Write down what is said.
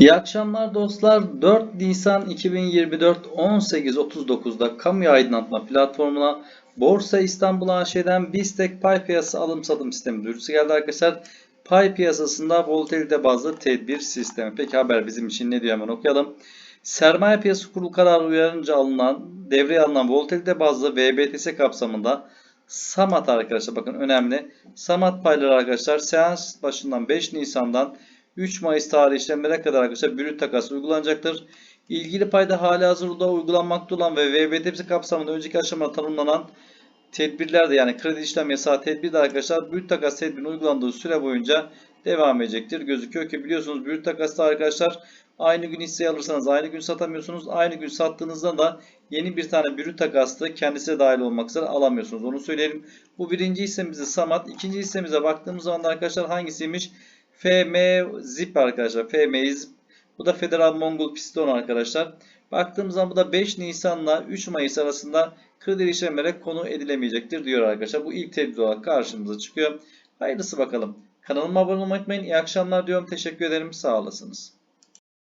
İyi akşamlar dostlar. 4 Nisan 2024 18.39'da kamu aydınlatma platformuna Borsa İstanbul AŞ'den BISTEK pay piyasası alım satım sistemi duyurusu geldi arkadaşlar. Pay piyasasında volatilite bazlı tedbir sistemi. Peki haber bizim için ne diyor hemen okuyalım. Sermaye Piyasası Kurulu kararı uyarınca alınan, devreye alınan volatilite bazlı VBTS kapsamında SAMAT arkadaşlar bakın önemli. SAMAT payları arkadaşlar seans başından 5 Nisan'dan 3 Mayıs tarihi işlemlere kadar arkadaşlar brüt takas uygulanacaktır. İlgili payda hali hazırda uygulanmakta olan ve VBTPS kapsamında önceki aşamada tanımlanan tedbirler de yani kredi işlem yasağı tedbir de arkadaşlar brüt takas tedbirinin uygulandığı süre boyunca devam edecektir. Gözüküyor ki biliyorsunuz brüt takasta arkadaşlar aynı gün hisseyi alırsanız aynı gün satamıyorsunuz. Aynı gün sattığınızda da yeni bir tane brüt takaslı kendisi dahil olmak üzere alamıyorsunuz. Onu söyleyelim. Bu birinci hissemizde Samat. ikinci hissemize baktığımız zaman da arkadaşlar hangisiymiş? FM Zip arkadaşlar. FM Zip. Bu da Federal Mongol Piston arkadaşlar. Baktığımız zaman bu da 5 Nisan'la 3 Mayıs arasında kredi işlemlere konu edilemeyecektir diyor arkadaşlar. Bu ilk tedbir olarak karşımıza çıkıyor. Hayırlısı bakalım. Kanalıma abone olmayı unutmayın. İyi akşamlar diyorum. Teşekkür ederim. Sağ olasınız.